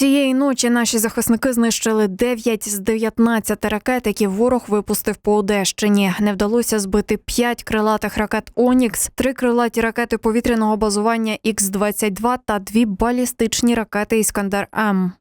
Цієї ночі наші захисники знищили 9 з 19 ракет, які ворог випустив по Одещині. Не вдалося збити 5 крилатих ракет Онікс, 3 крилаті ракети повітряного базування Х-22 та 2 балістичні ракети Іскандер М.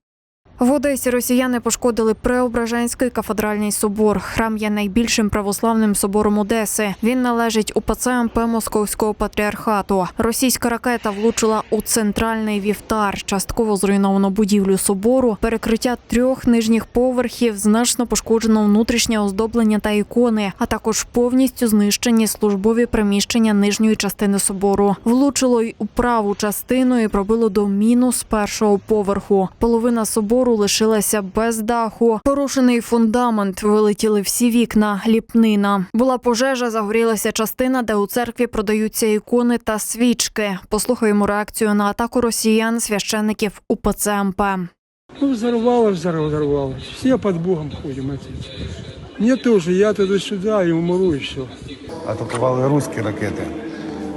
В Одесі росіяни пошкодили Преображенський кафедральний собор. Храм є найбільшим православним собором Одеси. Він належить УПЦ МП Московського патріархату. Російська ракета влучила у центральний вівтар. Частково зруйновано будівлю собору, перекриття трьох нижніх поверхів, значно пошкоджено внутрішнє оздоблення та ікони, а також повністю знищені службові приміщення нижньої частини собору. Влучило й у праву частину і пробило до мінус першого поверху. Половина собору лишилася без даху. Порушений фундамент, вилетіли всі вікна, ліпнина. Була пожежа, загорілася частина, де у церкві продаються ікони та свічки. Послухаємо реакцію на атаку росіян, священників УПЦ МП. Ну, взорвалось, взорвалось. Все под Богом ходим. отец. Мне тоже, я туда-сюда и умру, и все. атакували руські ракети.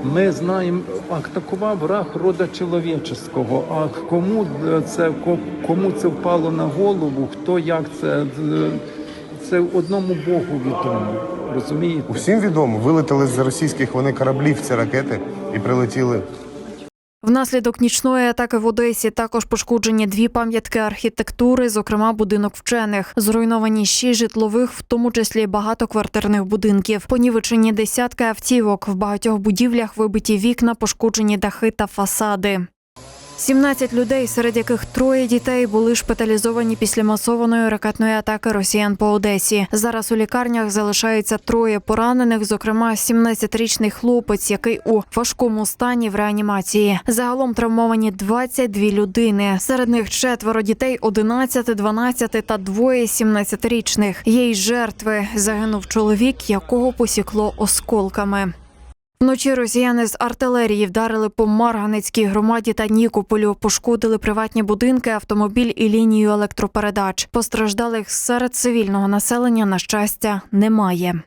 Ми знаємо, атакував враг рода чоловічого. А кому це ко- кому це впало на голову? Хто як це? Це одному Богу відомо. Розумієте? Усім відомо, вилетіли з російських вони кораблів ці ракети і прилетіли. Внаслідок нічної атаки в Одесі також пошкоджені дві пам'ятки архітектури, зокрема будинок вчених. Зруйновані шість житлових, в тому числі багатоквартирних будинків. Понівечені десятки автівок. В багатьох будівлях вибиті вікна, пошкоджені дахи та фасади. 17 людей, серед яких троє дітей, були шпиталізовані після масованої ракетної атаки росіян по Одесі. Зараз у лікарнях залишається троє поранених, зокрема 17-річний хлопець, який у важкому стані в реанімації. Загалом травмовані 22 людини. Серед них четверо дітей 11, 12 та двоє 17-річних. Є й жертви. Загинув чоловік, якого посікло осколками. Вночі росіяни з артилерії вдарили по Марганецькій громаді та Нікополю, пошкодили приватні будинки, автомобіль і лінію електропередач. Постраждалих серед цивільного населення, на щастя, немає.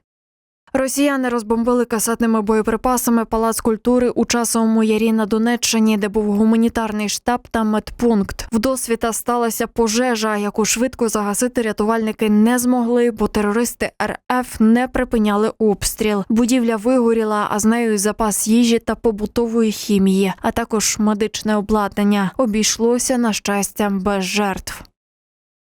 Росіяни розбомбили касетними боєприпасами палац культури у часовому ярі на Донеччині, де був гуманітарний штаб та медпункт. В досвіта сталася пожежа, яку швидко загасити рятувальники не змогли, бо терористи РФ не припиняли обстріл. Будівля вигоріла, а з нею запас їжі та побутової хімії, а також медичне обладнання. Обійшлося на щастя без жертв.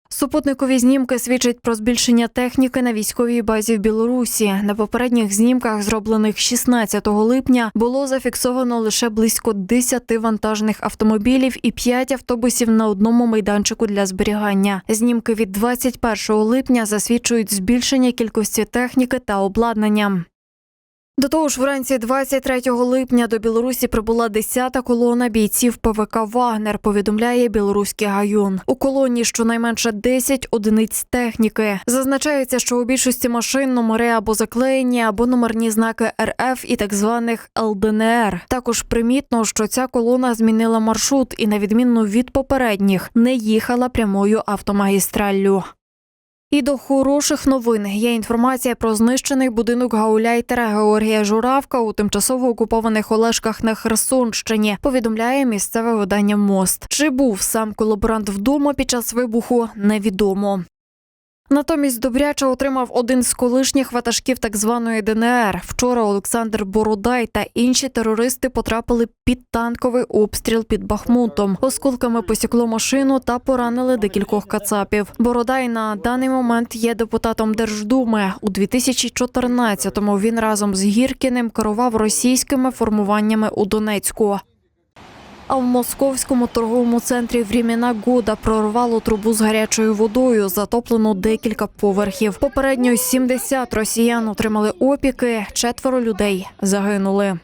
Супутникові знімки свідчать про збільшення техніки на військовій базі в Білорусі. На попередніх знімках, зроблених 16 липня, було зафіксовано лише близько 10 вантажних автомобілів і 5 автобусів на одному майданчику для зберігання. Знімки від 21 липня засвідчують збільшення кількості техніки та обладнання. До того ж, вранці 23 липня до Білорусі прибула 10-та колона бійців ПВК Вагнер. Повідомляє білоруський гаюн. У колоні щонайменше 10 одиниць техніки. Зазначається, що у більшості машин номери або заклеєні, або номерні знаки РФ і так званих ЛДНР. Також примітно, що ця колона змінила маршрут і, на відміну від попередніх, не їхала прямою автомагістраллю. І до хороших новин є інформація про знищений будинок гауляйтера Георгія Журавка у тимчасово окупованих Олешках на Херсонщині. Повідомляє місцеве видання Мост. Чи був сам колаборант вдома під час вибуху, невідомо. Натомість Добряча отримав один з колишніх ватажків так званої ДНР. Вчора Олександр Бородай та інші терористи потрапили під танковий обстріл під Бахмутом. Осколками посікло машину та поранили декількох кацапів. Бородай на даний момент є депутатом Держдуми. У 2014-му він разом з Гіркіним керував російськими формуваннями у Донецьку. А в московському торговому центрі «Времена года прорвало трубу з гарячою водою, затоплено декілька поверхів. Попередньо 70 росіян отримали опіки, четверо людей загинули.